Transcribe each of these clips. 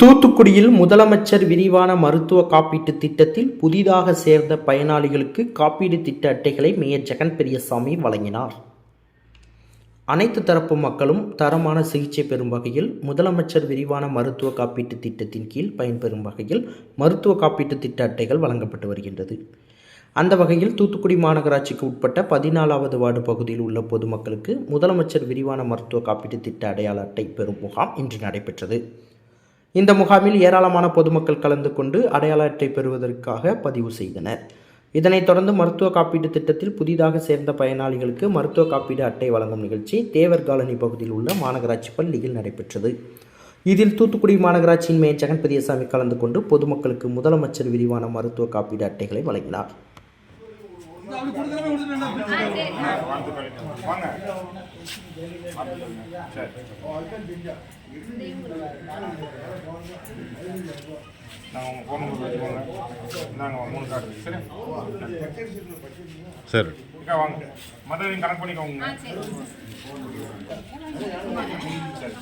தூத்துக்குடியில் முதலமைச்சர் விரிவான மருத்துவ காப்பீட்டு திட்டத்தில் புதிதாக சேர்ந்த பயனாளிகளுக்கு காப்பீடு திட்ட அட்டைகளை மேயர் ஜெகன் பெரியசாமி வழங்கினார். அனைத்து தரப்பு மக்களும் தரமான சிகிச்சை பெறும் வகையில் முதலமைச்சர் விரிவான மருத்துவ காப்பீட்டு திட்டத்தின் கீழ் பயன்பெறும் வகையில் மருத்துவ காப்பீட்டு திட்ட அட்டைகள் வழங்கப்பட்டு வருகின்றது. அந்த வகையில் தூத்துக்குடி மாநகராட்சிக்கு உட்பட்ட பதினாலாவது வார்டு பகுதியில் உள்ள பொதுமக்களுக்கு முதலமைச்சர் விரிவான மருத்துவ காப்பீட்டு திட்ட அடையாள அட்டை பெறும் முகாம் இன்று நடைபெற்றது. இந்த முகாமில் ஏராளமான பொதுமக்கள் கலந்து கொண்டு அடையாள அட்டை பெறுவதற்காக பதிவு செய்தனர். இதனைத் தொடர்ந்து மருத்துவ காப்பீட்டு திட்டத்தில் புதிதாக சேர்ந்த பயனாளிகளுக்கு மருத்துவ காப்பீடு அட்டை வழங்கும் நிகழ்ச்சி தேவர் காலனி பகுதியில் உள்ள மாநகராட்சி பள்ளியில் நடைபெற்றது. இதில் தூத்துக்குடி மாநகராட்சியின் மேயர் ஜெகன் பெரியசாமி கலந்து கொண்டு பொதுமக்களுக்கு முதலமைச்சர் விரிவான மருத்துவ காப்பீடு அட்டைகளை வழங்கினார். சரி. வாங்க மற்ற நீங்கள் கணக்கு பண்ணிக்கோங்க சரி.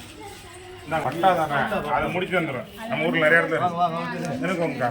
நான் வட்டா தானே அதை முடிச்சு வந்துடுறேன் நம்ம ஊரில் நிறைய இடத்துல இருக்கோங்கக்கா